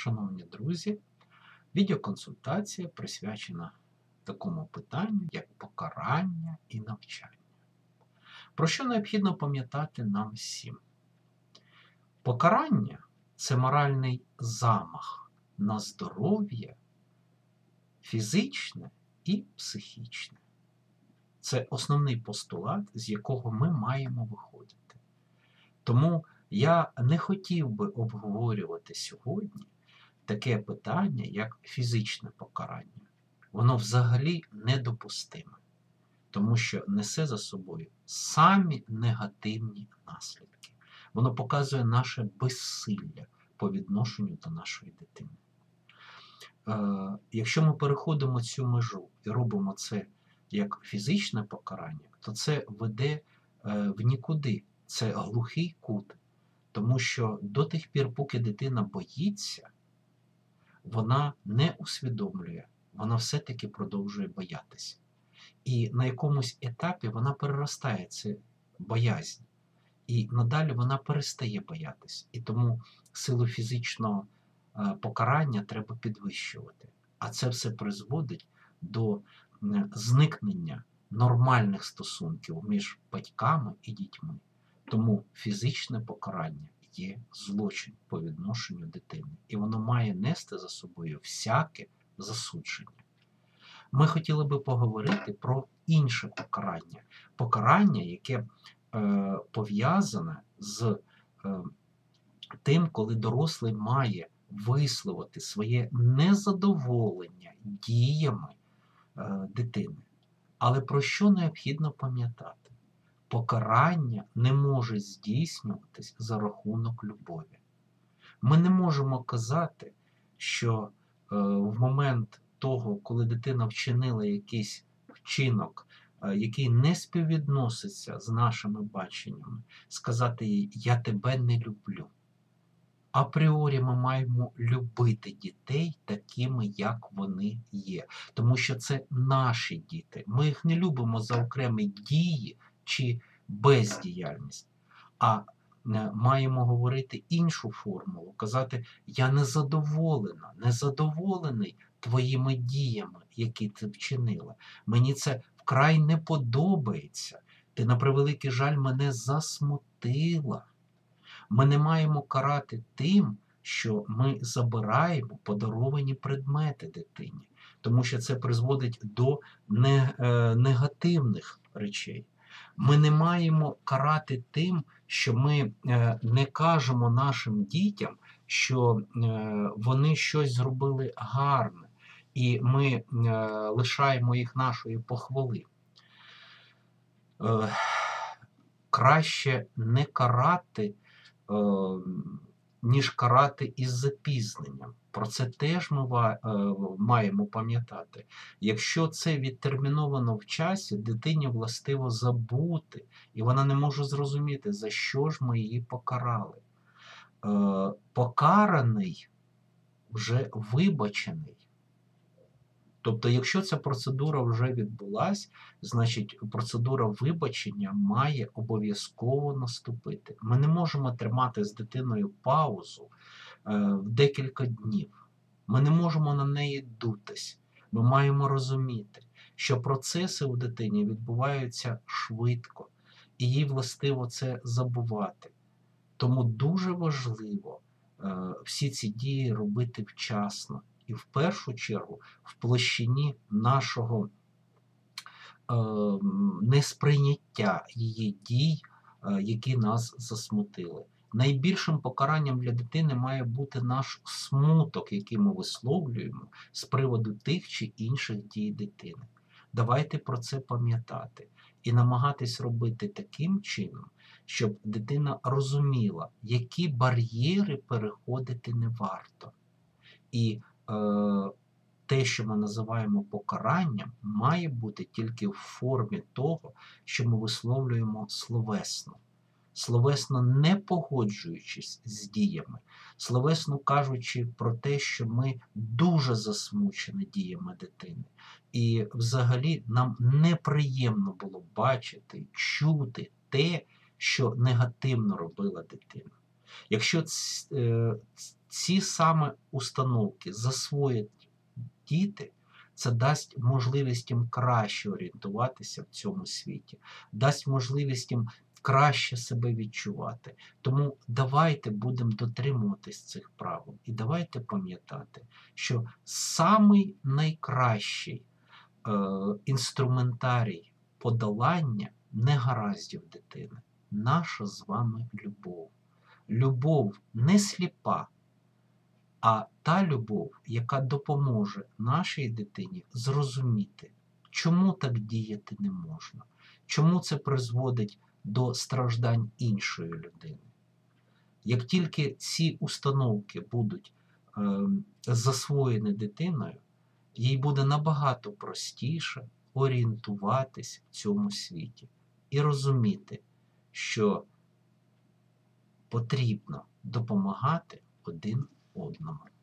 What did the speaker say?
шановні друзі, відеоконсультація присвячена такому питанню, як покарання і навчання. Про що необхідно пам'ятати нам всім? Покарання це моральний замах на здоров'я фізичне і психічне. Це основний постулат, з якого ми маємо виходити. Тому я не хотів би обговорювати сьогодні таке питання, як фізичне покарання. Воно взагалі недопустиме, тому що несе за собою самі негативні наслідки. Воно показує наше безсилля по відношенню до нашої дитини. Е, Якщо ми переходимо цю межу і робимо це як фізичне покарання, то це веде е, в нікуди. Це глухий кут. Тому що до тих пір, поки дитина боїться, вона не усвідомлює, вона все-таки продовжує боятися. І на якомусь етапі вона переростає це боязнь. І надалі вона перестає боятися. І тому силу фізичного е, покарання треба підвищувати. А це все призводить до зникнення нормальних стосунків між батьками і дітьми. Тому фізичне покарання є злочин по відношенню дитини, і воно має нести за собою всяке засудження. Ми хотіли би поговорити про інше покарання. Покарання, яке е, пов'язане з е, тим, коли дорослий має висловити своє незадоволення діями е, дитини. Але про що необхідно пам'ятати? Покарання не може здійснюватись за рахунок любові. Ми не можемо казати, що е, в момент того, коли дитина вчинила якийсь вчинок, е, який не співвідноситься з нашими баченнями, сказати їй Я тебе не люблю. Апріорі ми маємо любити дітей такими, як вони є. Тому що це наші діти. Ми їх не любимо за окремі дії чи бездіяльність. А е, маємо говорити іншу формулу, казати: Я незадоволена, незадоволений твоїми діями, які ти вчинила. Мені це вкрай не подобається. Ти, на превеликий жаль, мене засмутила. Ми не маємо карати тим, що ми забираємо подаровані предмети дитині, тому що це призводить до е, негативних речей. Ми не маємо карати тим, що ми е, не кажемо нашим дітям, що е, вони щось зробили гарне, і ми лишаємо їх нашої похвали. Краще не карати ніж карати із запізненням. Про це теж ми е, маємо пам'ятати. Якщо це відтерміновано в часі, дитині властиво забути, і вона не може зрозуміти, за що ж ми її покарали. Е, покараний вже вибачений. Тобто, якщо ця процедура вже відбулась, значить процедура вибачення має обов'язково наступити. Ми не можемо тримати з дитиною паузу е, в декілька днів. Ми не можемо на неї дутись. Ми маємо розуміти, що процеси у дитині відбуваються швидко, і їй властиво це забувати. Тому дуже важливо е, всі ці дії робити вчасно і в першу чергу в площині нашого е, несприйняття її дій, е, які нас засмутили. Найбільшим покаранням для дитини має бути наш смуток, який ми висловлюємо з приводу тих чи інших дій дитини. Давайте про це пам'ятати і намагатись робити таким чином, щоб дитина розуміла, які бар'єри переходити не варто. І те, що ми називаємо покаранням, має бути тільки в формі того, що ми висловлюємо словесно. Словесно не погоджуючись з діями, словесно кажучи про те, що ми дуже засмучені діями дитини. І взагалі нам неприємно було бачити, чути те, що негативно робила дитина. Якщо ці саме установки засвоять діти, це дасть можливість їм краще орієнтуватися в цьому світі, дасть можливість їм краще себе відчувати. Тому давайте будемо дотримуватись цих правил і давайте пам'ятати, що самий найкращий е, інструментарій подолання негараздів дитини наша з вами любов. Любов не сліпа, а та любов, яка допоможе нашій дитині зрозуміти, чому так діяти не можна, чому це призводить до страждань іншої людини. Як тільки ці установки будуть е, засвоєні дитиною, їй буде набагато простіше орієнтуватись в цьому світі і розуміти, що потрібно допомагати один 哦，那么。